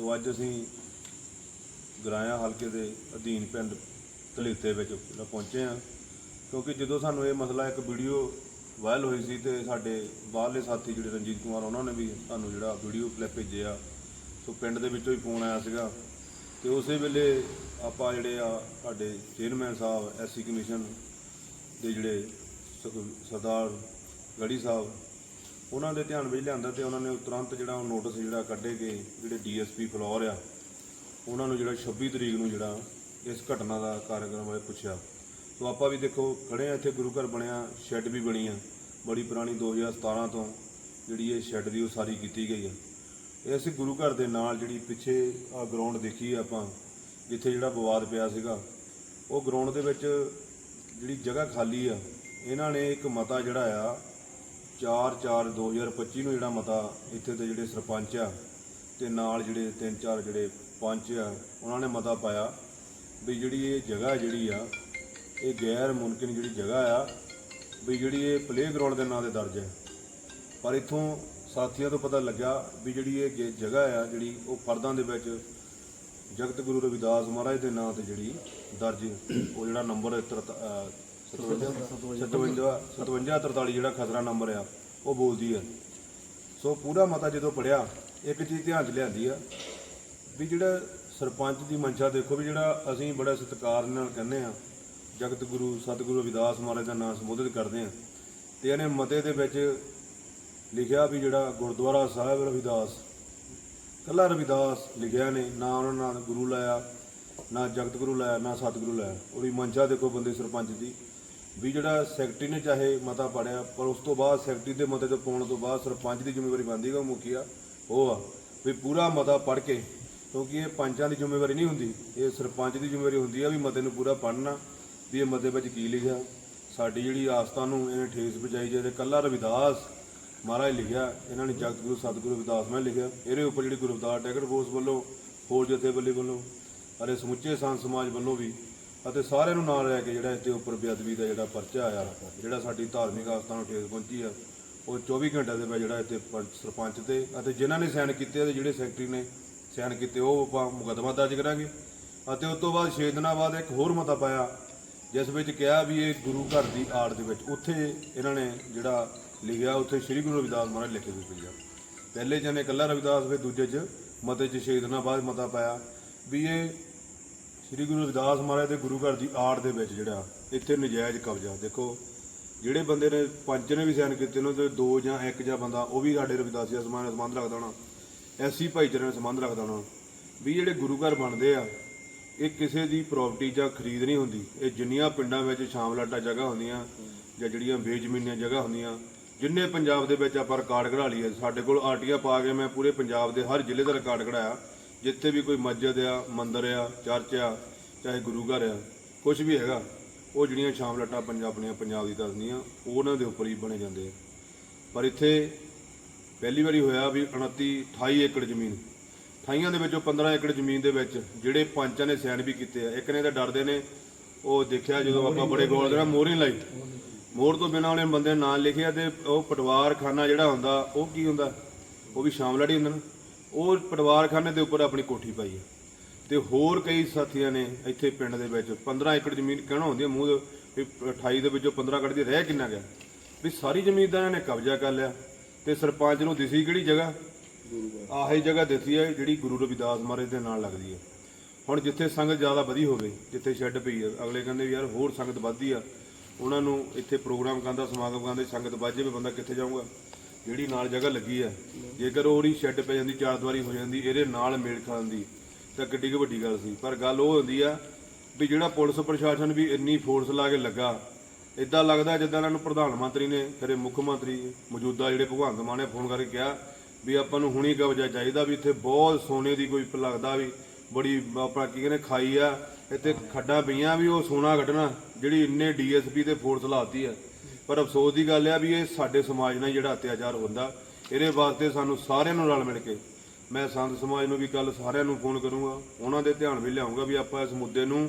ਸੋ ਅੱਜ ਅਸੀਂ ਗਰਾਇਆ ਹਲਕੇ ਦੇ ਅਧੀਨ ਪਿੰਡ ਧਲੀਤੇ ਵਿੱਚ ਜਿਹੜਾ ਪਹੁੰਚੇ ਹਾਂ। ਕਿਉਂਕਿ ਜਦੋਂ ਸਾਨੂੰ ਇਹ ਮਸਲਾ, ਇੱਕ ਵੀਡੀਓ ਵਾਇਰਲ ਹੋਈ ਸੀ ਤੇ ਸਾਡੇ ਬਾਹਰਲੇ ਸਾਥੀ ਜਿਹੜੇ ਰਣਜੀਤ ਕੁਮਾਰ, ਉਹਨਾਂ ਨੇ ਵੀ ਸਾਨੂੰ ਜਿਹੜਾ ਵੀਡੀਓ ਕਲਿੱਪ ਭੇਜਿਆ। ਸੋ ਪਿੰਡ ਦੇ ਵਿੱਚੋਂ ਹੀ ਫੋਨ ਆਇਆ ਸੀਗਾ। ਤੇ ਉਸੇ ਵੇਲੇ ਆਪਾਂ ਜਿਹੜੇ ਆ, ਸਾਡੇ ਚੇਅਰਮੈਨ ਸਾਹਿਬ, ਐਸਸੀ ਕਮਿਸ਼ਨ ਦੇ ਜਿਹੜੇ ਸਰਦਾਰ ਗੜੀ ਸਾਹਿਬ ਉਹਨਾਂ ਦੇ ਧਿਆਨ ਵਿੱਚ ਲਿਆਂਦਾ ਤੇ ਉਹਨਾਂ ਨੇ ਤੁਰੰਤ ਜਿਹੜਾ ਉਹ ਨੋਟਿਸ ਜਿਹੜਾ ਕੱਢੇ ਕਿ ਜਿਹੜੇ ਡੀਐਸਪੀ ਫਲੋਰ ਆ, ਉਹਨਾਂ ਨੂੰ ਜਿਹੜਾ 26 ਤਰੀਕ ਨੂੰ ਜਿਹੜਾ ਇਸ ਘਟਨਾ ਦਾ ਕਾਰਜਕ੍ਰਮ ਬਾਰੇ ਪੁੱਛਿਆ। ਸੋ ਆਪਾਂ ਵੀ ਦੇਖੋ, ਖੜੇ ਆ ਇੱਥੇ ਗੁਰੂ ਘਰ ਬਣਿਆ ਸ਼ੈੱਡ ਵੀ ਬਣੀ ਆ, ਬੜੀ ਪੁਰਾਣੀ 2017 ਤੋਂ ਜਿਹੜੀ ਇਹ ਸ਼ੈੱਡ ਦੀ ਉਸਾਰੀ ਕੀਤੀ ਗਈ ਆ। ਇਸ ਗੁਰੂ ਘਰ ਦੇ ਨਾਲ ਜਿਹੜੀ ਪਿੱਛੇ ਆ ਗਰਾਊਂਡ ਦੇਖੀ ਆਪਾਂ, ਜਿੱਥੇ ਜਿਹੜਾ ਵਿਵਾਦ ਪਿਆ ਸੀਗਾ, ਉਹ ਗਰਾਊਂਡ ਦੇ ਵਿੱਚ ਜਿਹੜੀ ਜਗ੍ਹਾ ਖਾਲੀ ਆ, ਇਹਨਾਂ ਨੇ ਇੱਕ ਮਤਾ ਜਿਹੜਾ ਆ 4/4/2025 ਨੂੰ ਜਿਹੜਾ ਮਤਾ ਇੱਥੇ ਦੇ ਜਿਹੜੇ ਸਰਪੰਚ ਆ ਤੇ ਨਾਲ ਜਿਹੜੇ ਤਿੰਨ ਚਾਰ ਜਿਹੜੇ ਪੰਚ ਆ, ਉਹਨਾਂ ਨੇ ਮਤਾ ਪਾਇਆ ਵੀ ਜਿਹੜੀ ਇਹ ਜਗ੍ਹਾ ਜਿਹੜੀ ਆ, ਇਹ ਗੈਰ ਮੁਮਕਿਨ ਜਿਹੜੀ ਜਗ੍ਹਾ ਆ, ਵੀ ਜਿਹੜੀ ਇਹ ਪਲੇਗਰਾਉਂਡ ਦੇ ਨਾਂ ਤੇ ਦਰਜ ਹੈ। ਪਰ ਇਥੋਂ ਸਾਥੀਆਂ ਤੋਂ ਪਤਾ ਲੱਗਾ ਵੀ ਜਿਹੜੀ ਇਹ ਗੇ- ਜਗ੍ਹਾ ਆ ਜਿਹੜੀ ਉਹ ਫਰਦਾਂ ਦੇ ਵਿੱਚ ਜਗਤ ਗੁਰੂ ਰਵਿਦਾਸ ਮਹਾਰਾਜ ਦੇ ਨਾਂ ਤੇ ਜਿਹੜੀ ਦਰਜ, ਉਹ ਜਿਹੜਾ ਨੰਬਰ 57 5743 ਜਿਹੜਾ ਖਤਰਾ ਨੰਬਰ ਆ, ਉਹ ਬੋਲਦੀ ਆ। ਸੋ ਪੂਰਾ ਮਤਾ ਜਦੋਂ ਪੜਿਆ ਇੱਕ ਚੀਜ਼ ਧਿਆਨ 'ਚ ਲਿਆਂਦੀ ਆ, ਵੀ ਜਿਹੜਾ ਸਰਪੰਚ ਦੀ ਮੰਸ਼ਾ ਦੇਖੋ ਵੀ ਜਿਹੜਾ ਅਸੀਂ ਬੜਾ ਸਤਿਕਾਰ ਨਾਲ ਕਹਿੰਦੇ ਆ, ਜਗਤ ਗੁਰੂ, ਸਤਿਗੁਰੂ ਰਵਿਦਾਸ ਮਹਾਰਾਜ ਦਾ ਨਾਮ ਸੰਬੋਧਿਤ ਕਰਦੇ ਆ, ਤੇ ਇਹਨੇ ਮਤੇ ਦੇ ਵਿੱਚ ਲਿਖਿਆ ਵੀ ਜਿਹੜਾ ਗੁਰਦੁਆਰਾ ਸਾਹਿਬ ਰਵਿਦਾਸ ਕੱਲਾ ਰਵਿਦਾਸ ਲਿਖਿਆ ਨੇ, ਨਾ ਉਹਨਾਂ ਨਾਲ ਗੁਰੂ ਲਾਇਆ, ਨਾ ਜਗਤ ਗੁਰੂ ਲਾਇਆ, ਨਾ ਸਤਿਗੁਰੂ ਲਾਇਆ। ਉਹਦੀ ਮੰਸ਼ਾ ਦੇਖੋ ਬੰਦੇ ਸਰਪੰਚ ਦੀ ਵੀ ਜਿਹੜਾ ਸੈਕਟਰੀ ਨੇ ਚਾਹੇ ਮਤਾ ਪੜਿਆ, ਪਰ ਉਸ ਤੋਂ ਬਾਅਦ ਸੈਕਟਰੀ ਦੇ ਮਤੇ ਤੋਂ ਪਾਉਣ ਤੋਂ ਬਾਅਦ ਸਰਪੰਚ ਦੀ ਜ਼ਿੰਮੇਵਾਰੀ ਬਣਦੀ ਗਾ ਮੁਖੀਆ ਉਹ ਆ। ਵੀ ਪੂਰਾ ਮਤਾ ਪੜ ਕੇ, ਕਿਉਂਕਿ ਇਹ ਪੰਚਾਂ ਦੀ ਜ਼ਿੰਮੇਵਾਰੀ ਨਹੀਂ ਹੁੰਦੀ, ਇਹ ਸਰਪੰਚ ਦੀ ਜ਼ਿੰਮੇਵਾਰੀ ਹੁੰਦੀ ਆ ਵੀ ਮਤੇ ਨੂੰ ਪੂਰਾ ਪੜ੍ਹਨਾ, ਵੀ ਇਹ ਮਤੇ ਵਿੱਚ ਕੀ ਲਿਖਿਆ। ਸਾਡੀ ਜਿਹੜੀ ਆਸਥਾ ਨੂੰ ਇਹਨੇ ਠੇਸ ਪਹੁੰਚਾਈ ਜੇ ਕੱਲਾ ਰਵਿਦਾਸ ਮਹਾਰਾਜ ਲਿਖਿਆ, ਇਹਨਾਂ ਨੇ ਜਗਤ ਗੁਰੂ ਸਤਿਗੁਰੂ ਰਵਿਦਾਸ ਮੈਂ ਲਿਖਿਆ। ਇਹਦੇ ਉੱਪਰ ਜਿਹੜੀ ਗੁਰੂ ਰਵਿਦਾਸ ਟੈਗਰ ਫੋਰਸ ਵੱਲੋਂ, ਹੋਰ ਜਥੇਬੰਦੀ ਵੱਲੋਂ ਅਤੇ ਸਮੁੱਚੇ ਸੰਤ ਸਮਾਜ ਵੱਲੋਂ ਵੀ ਅਤੇ ਸਾਰਿਆਂ ਨੂੰ ਨਾਲ ਲੈ ਕੇ ਜਿਹੜਾ ਇਸ ਦੇ ਉੱਪਰ ਬੇਅਦਬੀ ਦਾ ਜਿਹੜਾ ਪਰਚਾ ਆਇਆ, ਜਿਹੜਾ ਸਾਡੀ ਧਾਰਮਿਕ ਆਸਥਾ ਨੂੰ ਠੇਸ ਪਹੁੰਚੀ ਆ, ਉਹ 24 ਘੰਟੇ ਦੇ ਵਿੱਚ ਜਿਹੜਾ ਇੱਥੇ ਪੰਚ- ਸਰਪੰਚ ਤੇ ਅਤੇ ਜਿਨ੍ਹਾਂ ਨੇ ਸਾਈਨ ਕੀਤੇ ਤੇ ਜਿਹੜੇ ਸੈਕਟਰੀ ਨੇ ਸਾਈਨ ਕੀਤੇ, ਉਹ ਆਪਾਂ ਮੁਕੱਦਮਾ ਦਰਜ ਕਰਾਂਗੇ। ਅਤੇ ਉਸ ਤੋਂ ਬਾਅਦ 6 ਦਿਨਾਂ ਬਾਅਦ ਇੱਕ ਹੋਰ ਮਤਾ ਪਾਇਆ, ਜਿਸ ਵਿੱਚ ਕਿਹਾ ਵੀ ਇਹ ਗੁਰੂ ਘਰ ਦੀ ਆੜ ਦੇ ਵਿੱਚ ਉੱਥੇ ਇਹਨਾਂ ਨੇ ਜਿਹੜਾ ਲਿਖਿਆ, ਉੱਥੇ ਸ੍ਰੀ ਗੁਰੂ ਰਵਿਦਾਸ ਮਹਾਰਾਜ ਲਿਖੇ ਹੋਏ ਪਈ ਆ ਪਹਿਲੇ ਜਨੇ ਕੱਲਾ ਰਵਿਦਾਸ, ਫਿਰ ਦੂਜੇ 'ਚ ਮਤੇ 'ਚ 6 ਦਿਨਾਂ ਬਾਅਦ ਮਤਾ ਪਾਇਆ ਵੀ ਇਹ ਸ੍ਰੀ ਗੁਰੂ ਰਵਿਦਾਸ ਮਹਾਰਾਜ ਦੇ ਗੁਰੂ ਘਰ ਦੀ ਆੜ ਦੇ ਵਿੱਚ ਜਿਹੜਾ, ਇੱਥੇ ਨਜਾਇਜ਼ ਕਬਜ਼ਾ। ਦੇਖੋ, ਜਿਹੜੇ ਬੰਦੇ ਨੇ ਪੰਜ ਨੇ ਵੀ ਸਾਈਨ ਕੀਤੇ ਉਹਨਾਂ ਦੇ ਦੋ ਜਾਂ ਇੱਕ ਜਾਂ ਬੰਦਾ, ਉਹ ਵੀ ਸਾਡੇ ਰਵਿਦਾਸੀ ਸਮਾਨ ਨਾਲ ਸੰਬੰਧ ਰੱਖਦਾ ਹੋਣਾ। ਐਸੀ ਭਾਈਚਾਰੇ ਨਾਲ ਸੰਬੰਧ ਰੱਖਦਾ ਹੋਣਾ। ਵੀ ਜਿਹੜੇ ਗੁਰੂ ਘਰ ਬਣਦੇ ਆ, ਇਹ ਕਿਸੇ ਦੀ ਪ੍ਰਾਪਰਟੀ ਜਾਂ ਖਰੀਦ ਨਹੀਂ ਹੁੰਦੀ। ਇਹ ਜਿੰਨੀਆਂ ਪਿੰਡਾਂ ਵਿੱਚ ਸ਼ਾਮਲਾਟਾ ਜਗ੍ਹਾ ਹੁੰਦੀਆਂ, ਜਾਂ ਜਿਹੜੀਆਂ ਬੇਜ਼ਮੀਨੀਆਂ ਜਗ੍ਹਾ ਹੁੰਦੀਆਂ, ਜਿੰਨੇ ਪੰਜਾਬ ਦੇ ਵਿੱਚ ਆਪਾਂ ਰਿਕਾਰਡ ਕਢਾ ਲਈਏ, ਸਾਡੇ ਕੋਲ ਆਰਟੀਆ ਪਾ ਕੇ ਮੈਂ ਪੂਰੇ ਪੰਜਾਬ ਦੇ ਹਰ ਜ਼ਿਲ੍ਹੇ ਦਾ ਰਿਕਾਰਡ ਕਢਾਇਆ। ਜਿੱਥੇ ਵੀ ਕੋਈ ਮਸਜਿਦ ਆ, ਮੰਦਿਰ ਆ, ਚਰਚ ਆ, ਚਾਹੇ ਗੁਰੂ ਘਰ ਆ ਕੁਝ ਵੀ ਹੈਗਾ, ਉਹ ਜਿਹੜੀਆਂ ਸ਼ਾਮਲਾਟਾਂ ਪੰਜਾਬ ਆਪਣੀਆਂ ਪੰਜਾਬ ਦੀ ਦੱਸਦੀਆਂ ਉਹਨਾਂ ਦੇ ਉੱਪਰ ਹੀ ਬਣੇ ਜਾਂਦੇ ਆ। ਪਰ ਇੱਥੇ ਪਹਿਲੀ ਵਾਰੀ ਹੋਇਆ ਵੀ 29 28 ਏਕੜ ਜ਼ਮੀਨ। ਅਠਾਈਆਂ ਦੇ ਵਿੱਚੋਂ 15 ਏਕੜ ਜ਼ਮੀਨ ਦੇ ਵਿੱਚ ਜਿਹੜੇ ਪੰਚਾਂ ਨੇ ਸਾਈਨ ਵੀ ਕੀਤੇ ਆ। ਇੱਕ ਨੇ ਤਾਂ ਡਰਦੇ ਨੇ, ਉਹ ਦੇਖਿਆ ਜਦੋਂ ਆਪਾਂ ਬੜੇ ਗੋਲ ਦੇ ਮੋਹਰੀ ਲਾਈ। ਮੋਹਰ ਤੋਂ ਬਿਨਾਂ ਉਹਨੇ ਬੰਦੇ ਨਾਂ ਲਿਖਿਆ ਤੇ ਉਹ ਪਟਵਾਰ ਖਾਨਾ ਜਿਹੜਾ ਹੁੰਦਾ, ਉਹ ਕੀ ਹੁੰਦਾ? ਉਹ ਵੀ ਸ਼ਾਮਲਾੜੀ ਹੁੰਦਾ ਨਾ। ਉਹ ਪਰਿਵਾਰਖਾਨੇ ਦੇ ਉੱਪਰ ਆਪਣੀ ਕੋਠੀ ਪਾਈ ਹੈ। ਤੇ ਹੋਰ ਕਈ ਸਾਥੀਆਂ ਨੇ ਇੱਥੇ ਪਿੰਡ ਦੇ ਵਿੱਚ 15 ਏਕੜ ਜ਼ਮੀਨ ਕਹਿਣਾ ਹੁੰਦੀ ਹੈ, ਮੂੰਹ ਦੇ ਵੀ 28 ਦੇ ਵਿੱਚੋਂ 15 ਕੱਢਦੀ ਰਹਿ ਕਿੰਨਾ ਗਿਆ। ਵੀ ਸਾਰੀ ਜ਼ਮੀਨ ਦਾ ਇਹਨਾਂ ਨੇ ਕਬਜ਼ਾ ਕਰ ਲਿਆ ਤੇ ਸਰਪੰਚ ਨੂੰ ਦਿਸੀ ਕਿਹੜੀ ਜਗ੍ਹਾ? ਆਹੀ ਜਗ੍ਹਾ ਦਿੱਤੀ ਹੈ ਜਿਹੜੀ ਗੁਰੂ ਰਵਿਦਾਸ ਮਹਾਰਾਜ ਦੇ ਨਾਲ ਲੱਗਦੀ ਹੈ। ਹੁਣ ਜਿੱਥੇ ਸੰਗਤ ਜ਼ਿਆਦਾ ਵਧੀ ਹੋਵੇ, ਜਿੱਥੇ ਸ਼ੈੱਡ ਪਈ ਹੈ, ਅਗਲੇ ਕਹਿੰਦੇ ਵੀ ਯਾਰ ਹੋਰ ਸੰਗਤ ਵੱਧਦੀ ਆ, ਉਹਨਾਂ ਨੂੰ ਇੱਥੇ ਪ੍ਰੋਗਰਾਮ ਕਰਨ ਸਮਾਗਮ ਕਰਨ ਸੰਗਤ ਵੱਧ ਜਾਵੇ, ਬੰਦਾ ਕਿੱਥੇ ਜਾਊਗਾ? ਜਿਹੜੀ ਨਾਲ ਜਗ੍ਹਾ ਲੱਗੀ ਹੈ ਜੇਕਰ ਉਹਦੀ ਸ਼ੈੱਡ ਪੈ ਜਾਂਦੀ, ਚਾਰ ਦੀਵਾਰੀ ਹੋ ਜਾਂਦੀ, ਇਹਦੇ ਨਾਲ ਮੇਲ ਖਾਣ ਦੀ ਤਾਂ ਕਿੱਡੀ ਕੁ ਵੱਡੀ ਗੱਲ ਸੀ। ਪਰ ਗੱਲ ਉਹ ਹੁੰਦੀ ਆ ਵੀ ਜਿਹੜਾ ਪੁਲਿਸ ਪ੍ਰਸ਼ਾਸਨ ਵੀ ਇੰਨੀ ਫੋਰਸ ਲਾ ਕੇ ਲੱਗਾ ਇਦਾਂ ਲੱਗਦਾ ਜਿੱਦਾਂ ਇਹਨਾਂ ਨੂੰ ਪ੍ਰਧਾਨ ਮੰਤਰੀ ਨੇ, ਫਿਰ ਮੁੱਖ ਮੰਤਰੀ ਮੌਜੂਦਾ ਜਿਹੜੇ ਭਗਵੰਤ ਮਾਨ ਨੇ ਫੋਨ ਕਰਕੇ ਕਿਹਾ ਵੀ ਆਪਾਂ ਨੂੰ ਹੁਣੀ ਕਬਜ਼ਾ ਚਾਹੀਦਾ ਵੀ ਇੱਥੇ ਬਹੁਤ ਸੋਨੇ ਦੀ ਕੋਈ ਲੱਗਦਾ ਵੀ ਬੜੀ ਆਪਣਾ ਕੀ ਕਹਿੰਦੇ, ਖਾਈ ਆ, ਇੱਥੇ ਖੱਡਾਂ ਪਈਆਂ ਵੀ ਉਹ ਸੋਨਾ ਕੱਢਣਾ, ਜਿਹੜੀ ਇੰਨੇ ਡੀਐਸਪੀ ਤੇ ਫੋਰਸ ਲਾਤੀ ਆ। ਪਰ ਅਫਸੋਸ ਦੀ ਗੱਲ ਆ ਵੀ ਇਹ ਸਾਡੇ ਸਮਾਜ ਨਾਲ ਜਿਹੜਾ ਅਤਿਆਚਾਰ ਹੁੰਦਾ, ਇਹਦੇ ਵਾਸਤੇ ਸਾਨੂੰ ਸਾਰਿਆਂ ਨੂੰ ਰਲ ਮਿਲ ਕੇ, ਮੈਂ ਸੰਤ ਸਮਾਜ ਨੂੰ ਵੀ ਕੱਲ ਸਾਰਿਆਂ ਨੂੰ ਫੋਨ ਕਰੂੰਗਾ, ਉਹਨਾਂ ਦੇ ਧਿਆਨ ਵੀ ਲਿਆਉਂਗਾ ਵੀ ਆਪਾਂ ਇਸ ਮੁੱਦੇ ਨੂੰ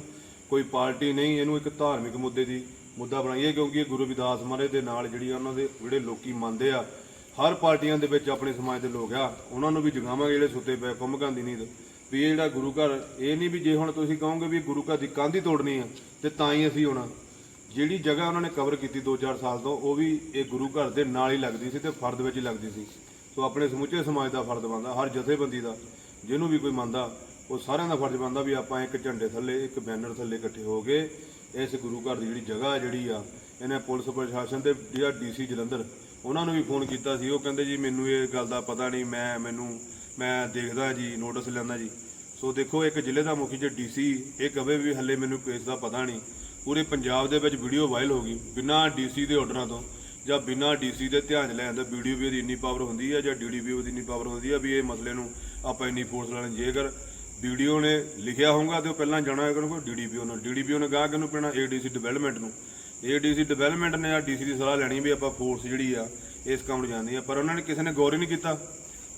ਕੋਈ ਪਾਰਟੀ ਨਹੀਂ, ਇਹਨੂੰ ਇੱਕ ਧਾਰਮਿਕ ਮੁੱਦੇ ਦੀ ਮੁੱਦਾ ਬਣਾਈਏ ਕਿਉਂਕਿ ਇਹ ਗੁਰੂ ਰਵਿਦਾਸ ਮਹਾਰਾਜ ਦੇ ਨਾਲ ਜਿਹੜੀ ਉਹਨਾਂ ਦੇ, ਜਿਹੜੇ ਲੋਕੀ ਮੰਨਦੇ ਆ, ਹਰ ਪਾਰਟੀਆਂ ਦੇ ਵਿੱਚ ਆਪਣੇ ਸਮਾਜ ਦੇ ਲੋਕ ਆ, ਉਹਨਾਂ ਨੂੰ ਵੀ ਜਗਾਵਾਂਗੇ ਜਿਹੜੇ ਸੁੱਤੇ ਪਏ ਕੁੰਭਕਾਂ ਦੀ ਨੀਂਦ, ਵੀ ਇਹ ਜਿਹੜਾ ਗੁਰੂ ਘਰ, ਇਹ ਨਹੀਂ ਵੀ ਜੇ ਹੁਣ ਤੁਸੀਂ ਕਹੋਗੇ ਵੀ ਗੁਰੂ ਘਰ ਦੀ ਕੰਧ ਹੀ ਤੋੜਨੀ ਆ, ਤੇ ਤਾਂ ਹੀ ਅਸੀਂ ਹੋਣਾ। ਜਿਹੜੀ ਜਗ੍ਹਾ ਉਹਨਾਂ ਨੇ ਕਵਰ ਕੀਤੀ 2-4 ਸਾਲ ਤੋਂ, ਉਹ ਵੀ ਇਹ ਗੁਰੂ ਘਰ ਦੇ ਨਾਲ ਹੀ ਲੱਗਦੀ ਸੀ ਤੇ ਫਰਦ ਵਿੱਚ ਹੀ ਲੱਗਦੀ ਸੀ। ਸੋ ਆਪਣੇ ਸਮੁੱਚੇ ਸਮਾਜ ਦਾ ਫਰਜ਼ ਬਣਦਾ, ਹਰ ਜਥੇਬੰਦੀ ਦਾ, ਜਿਹਨੂੰ ਵੀ ਕੋਈ ਮੰਨਦਾ, ਉਹ ਸਾਰਿਆਂ ਦਾ ਫਰਜ਼ ਬਣਦਾ ਵੀ ਆਪਾਂ ਇੱਕ ਝੰਡੇ ਥੱਲੇ, ਇੱਕ ਬੈਨਰ ਥੱਲੇ ਇਕੱਠੇ ਹੋ ਕੇ ਇਸ ਗੁਰੂ ਘਰ ਦੀ ਜਿਹੜੀ ਜਗ੍ਹਾ ਜਿਹੜੀ ਆ, ਇਹਨੇ ਪੁਲਿਸ ਪ੍ਰਸ਼ਾਸਨ ਤੇ ਜਿਹੜਾ ਡੀਸੀ ਜਲੰਧਰ, ਉਹਨਾਂ ਨੂੰ ਵੀ ਫੋਨ ਕੀਤਾ ਸੀ। ਉਹ ਕਹਿੰਦੇ ਜੀ, ਮੈਨੂੰ ਇਹ ਗੱਲ ਦਾ ਪਤਾ ਨਹੀਂ, ਮੈਂ, ਮੈਨੂੰ, ਮੈਂ ਦੇਖਦਾ ਜੀ, ਨੋਟਿਸ ਲੈਂਦਾ ਜੀ। ਸੋ ਦੇਖੋ, ਇੱਕ ਜ਼ਿਲ੍ਹੇ ਦਾ ਮੁਖੀ ਜੇ ਡੀਸੀ ਇਹ ਕਵੇ ਵੀ ਹੱਲੇ ਮੈਨੂੰ ਕੇਸ ਦਾ ਪਤਾ ਨਹੀਂ। ਪੂਰੇ ਪੰਜਾਬ ਦੇ ਵਿੱਚ ਵੀਡੀਓ ਵਾਇਰਲ ਹੋ ਗਈ, ਬਿਨਾਂ ਡੀਸੀ ਦੇ ਆਰਡਰਾਂ ਤੋਂ, ਜਾਂ ਬਿਨਾਂ ਡੀਸੀ ਦੇ ਧਿਆਨ 'ਚ ਲੈਣ ਤੋਂ ਵੀਡੀਓ ਵੀ ਉਹਦੀ ਇੰਨੀ ਪਾਵਰ ਹੁੰਦੀ ਹੈ ਜਾਂ ਡੀਡੀਪੀਓ ਦੀ ਇੰਨੀ ਪਾਵਰ ਹੁੰਦੀ ਹੈ ਵੀ ਇਹ ਮਸਲੇ ਨੂੰ ਆਪਾਂ ਇੰਨੀ ਫੋਰਸ ਲੈਣ ਜੇਕਰ ਵੀਡੀਓ ਨੇ ਲਿਖਿਆ ਹੋਊਗਾ ਤੇ ਉਹ ਪਹਿਲਾਂ ਜਾਣਾ ਹੈ ਕਰੂਗਾ ਡੀਡੀਪੀਓ ਨੂੰ। ਡੀਡੀਪੀਓ ਨੇ ਗਾਹ ਕਿਹਨੂੰ ਪੈਣਾ ਏਡੀਸੀ ਡਿਵੈਲਪਮੈਂਟ ਨੂੰ। ਏਡੀਸੀ ਡਿਵੈਲਪਮੈਂਟ ਨੇ ਆ ਡੀਸੀ ਦੀ ਸਲਾਹ ਲੈਣੀ ਵੀ ਆਪਾਂ ਫੋਰਸ ਜਿਹੜੀ ਆ, ਇਸ ਕੰਮ ਨੂੰ ਜਾਂਦੀ ਆ। ਪਰ ਉਹਨਾਂ ਨੇ ਕਿਸੇ ਨੇ ਗੌਰ ਹੀ ਨਹੀਂ ਕੀਤਾ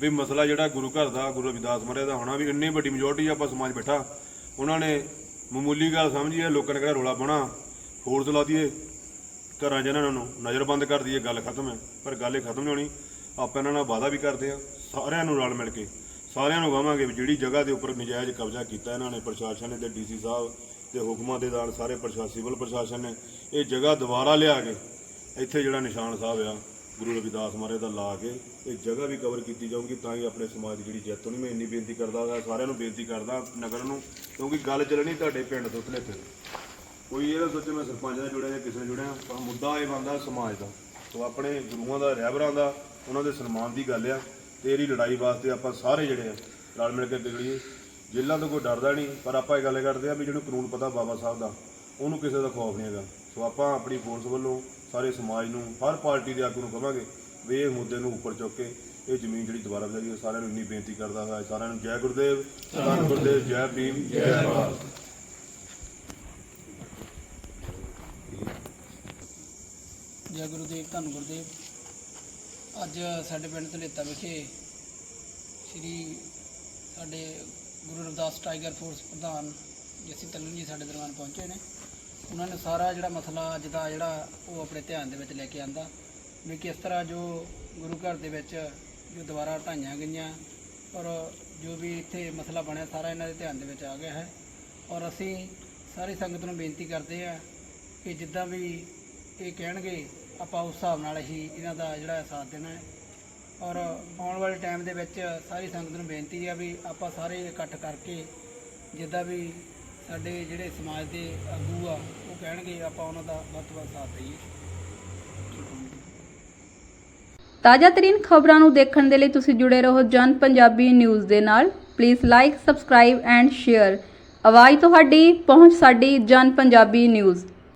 ਵੀ ਮਸਲਾ ਜਿਹੜਾ ਗੁਰੂ ਘਰ ਦਾ, ਗੁਰੂ ਰਵਿਦਾਸ ਮਹਾਰਾਜ ਦਾ ਹੋਣਾ ਵੀ ਇੰਨੀ ਵੱਡੀ ਮੈਜੋਰਟੀ ਆਪਾਂ ਸਮਾਜ ਬੈਠਾ। ਉਹਨਾਂ ਨੇ ਮਾਮੂਲੀ ਗੱਲ ਸਮਝੀ ਹੈ ਲੋਕਾਂ ਨੇ ਕਿਹੜਾ ਰੋਲਾ ਪਾਉਣਾ? ਫੋਰਸ ਲਾ ਦਈਏ, ਘਰਾਂ 'ਚ ਇਹਨਾਂ ਨੂੰ ਨਜ਼ਰਬੰਦ ਕਰ ਦਈਏ, ਗੱਲ ਖਤਮ ਹੈ ਪਰ ਗੱਲ ਇਹ ਖਤਮ ਨਹੀਂ ਹੋਣੀ, ਆਪਾਂ ਇਹਨਾਂ ਨਾਲ ਵਾਅਦਾ ਵੀ ਕਰਦੇ ਆ, ਸਾਰਿਆਂ ਨੂੰ ਰਲ ਮਿਲ ਕੇ। ਸਾਰਿਆਂ ਨੂੰ ਕਹਾਂਗੇ ਵੀ ਜਿਹੜੀ ਜਗ੍ਹਾ ਦੇ ਉੱਪਰ ਨਜਾਇਜ਼ ਕਬਜ਼ਾ ਕੀਤਾ ਇਹਨਾਂ ਨੇ, ਪ੍ਰਸ਼ਾਸਨ ਨੇ ਤੇ ਡੀਸੀ ਸਾਹਿਬ ਤੇ ਹੁਕਮਾਂ ਦੇ ਨਾਲ ਸਾਰੇ ਪ੍ਰਸ਼ਾਸਨ ਸਿਵਲ ਪ੍ਰਸ਼ਾਸਨ ਨੇ, ਇਹ ਜਗ੍ਹਾ ਦੁਬਾਰਾ ਲਿਆ ਕੇ ਇੱਥੇ ਜਿਹੜਾ ਨਿਸ਼ਾਨ ਸਾਹਿਬ ਆ ਗੁਰੂ ਰਵਿਦਾਸ ਮਹਾਰਾਜ ਦਾ ਲਾ ਕੇ ਇਹ ਜਗ੍ਹਾ ਵੀ ਕਵਰ ਕੀਤੀ ਜਾਊਗੀ ਤਾਂ ਹੀ ਆਪਣੇ ਸਮਾਜ ਦੀ ਜਿਹੜੀ ਜਿੱਤ ਹੋਣੀ, ਮੈਂ ਇੰਨੀ ਬੇਨਤੀ ਕਰਦਾ ਹਾਂ, ਸਾਰਿਆਂ ਨੂੰ ਬੇਨਤੀ ਕਰਦਾ ਨਗਰ ਨੂੰ, ਕਿਉਂਕਿ ਗੱਲ ਚੱਲਣੀ ਤੁਹਾਡੇ ਪਿੰਡ ਤੋਂ ਥਲੇ ਕੋਈ ਇਹ ਨਾ ਸੋਚੇ ਮੈਂ ਸਰਪੰਚ ਨਾਲ ਜੁੜਿਆ ਜਾਂ ਕਿਸੇ ਨਾਲ ਜੁੜਿਆ, ਪਰ ਮੁੱਦਾ ਇਹ ਬਣਦਾ ਸਮਾਜ ਦਾ। ਸੋ ਆਪਣੇ ਗੁਰੂਆਂ ਦਾ, ਰਹਿਬਰਾਂ ਦਾ, ਉਹਨਾਂ ਦੇ ਸਨਮਾਨ ਦੀ ਗੱਲ ਆ। ਤੇ ਇਹਦੀ ਲੜਾਈ ਵਾਸਤੇ ਆਪਾਂ ਸਾਰੇ ਜਿਹੜੇ ਆ, ਰਲ ਮਿਲ ਕੇ ਵਿਗੜੀਏ ਜੇਲ੍ਹਾਂ ਤੋਂ ਕੋਈ ਡਰਦਾ ਨਹੀਂ, ਪਰ ਆਪਾਂ ਇਹ ਗੱਲ ਕਰਦੇ ਆ ਵੀ ਜਿਹਨੂੰ ਕਾਨੂੰਨ ਪਤਾ ਬਾਬਾ ਸਾਹਿਬ ਦਾ, ਉਹਨੂੰ ਕਿਸੇ ਦਾ ਖੌਫ ਨਹੀਂ ਹੈਗਾ। ਸੋ ਆਪਾਂ ਆਪਣੀ ਫੋਰਸ ਵੱਲੋਂ ਸਾਰੇ ਸਮਾਜ ਨੂੰ, ਹਰ ਪਾਰਟੀ ਦੇ ਆਗੂ ਨੂੰ ਕਹਾਂਗੇ ਵੀ ਇਹ ਮੁੱਦੇ ਨੂੰ ਉੱਪਰ ਚੁੱਕ ਕੇ ਇਹ ਜ਼ਮੀਨ ਜਿਹੜੀ ਦੁਬਾਰਾ ਲੈ ਲਈ ਸਾਰਿਆਂ ਨੂੰ ਇੰਨੀ ਬੇਨਤੀ ਕਰਦਾ ਹਾਂ, ਸਾਰਿਆਂ ਨੂੰ ਜੈ ਗੁਰਦੇਵ, ਧੰਨ ਗੁਰਦੇਵ, ਜੈ ਭੀਮ, ਜੈ ਭਾਰਤ। ਜੈ ਗੁਰਦੇਵ, ਧੰਨ ਗੁਰਦੇਵ। ਅੱਜ ਸਾਡੇ ਪਿੰਡ ਧਲੇਤਾ ਵਿਖੇ ਸ੍ਰੀ ਸਾਡੇ ਗੁਰੂ ਰਵਿਦਾਸ ਟਾਈਗਰ ਫੋਰਸ ਪ੍ਰਧਾਨ ਜੱਸੀ ਤੱਲੂ ਜੀ ਸਾਡੇ ਦਰਮਿਆਨ ਪਹੁੰਚੇ ਨੇ। ਉਹਨਾਂ ਨੇ ਸਾਰਾ ਜਿਹੜਾ ਮਸਲਾ ਅੱਜ ਦਾ ਜਿਹੜਾ ਉਹ ਆਪਣੇ ਧਿਆਨ ਦੇ ਵਿੱਚ ਲੈ ਕੇ ਆਂਦਾ ਵੀ ਕਿਸ ਤਰ੍ਹਾਂ ਜੋ ਗੁਰੂ ਘਰ ਦੇ ਵਿੱਚ ਜੋ ਦੁਬਾਰਾ ਢਾਈਆਂ ਗਈਆਂ ਔਰ ਜੋ ਵੀ ਇੱਥੇ ਮਸਲਾ ਬਣਿਆ ਸਾਰਾ ਇਹਨਾਂ ਦੇ ਧਿਆਨ ਦੇ ਵਿੱਚ ਆ ਗਿਆ ਹੈ ਔਰ ਅਸੀਂ ਸਾਰੀ ਸੰਗਤ ਨੂੰ ਬੇਨਤੀ ਕਰਦੇ ਆ ਕਿ ਜਿੱਦਾਂ ਵੀ ਇਹ ਕਹਿਣਗੇ, ਆਪਾਂ ਉਸ ਹਿਸਾਬ ਨਾਲ ਹੀ ਇਹਨਾਂ ਦਾ ਜਿਹੜਾ ਸਾਥ ਦੇਣਾ ਹੈ। ਔਰ ਆਉਣ ਵਾਲੇ ਟਾਈਮ ਦੇ ਵਿੱਚ ਸਾਰੀ ਸੰਗਤ ਨੂੰ ਬੇਨਤੀ ਆ ਵੀ ਆਪਾਂ ਸਾਰੇ ਇਕੱਠ ਕਰਕੇ ਜਿੱਦਾਂ ਵੀ ਸਾਡੇ ਜਿਹੜੇ ਸਮਾਜ ਦੇ ਆਗੂ ਆ, ਉਹ ਕਹਿਣਗੇ ਆਪਾਂ ਉਹਨਾਂ ਦਾ ਵੱਧ ਤੋਂ ਵੱਧ ਸਾਥ ਦਈਏ। ਤਾਜ਼ਾ ਤਰੀਨ ਖਬਰਾਂ ਨੂੰ ਦੇਖਣ ਦੇ ਲਈ ਤੁਸੀਂ ਜੁੜੇ ਰਹੋ ਜਨ ਪੰਜਾਬੀ ਨਿਊਜ਼ ਦੇ ਨਾਲ। Please like subscribe and share ਆਵਾਜ਼ ਤੁਹਾਡੀ, ਪਹੁੰਚ ਸਾਡੀ ਜਨ ਪੰਜਾਬੀ ਨਿਊਜ਼।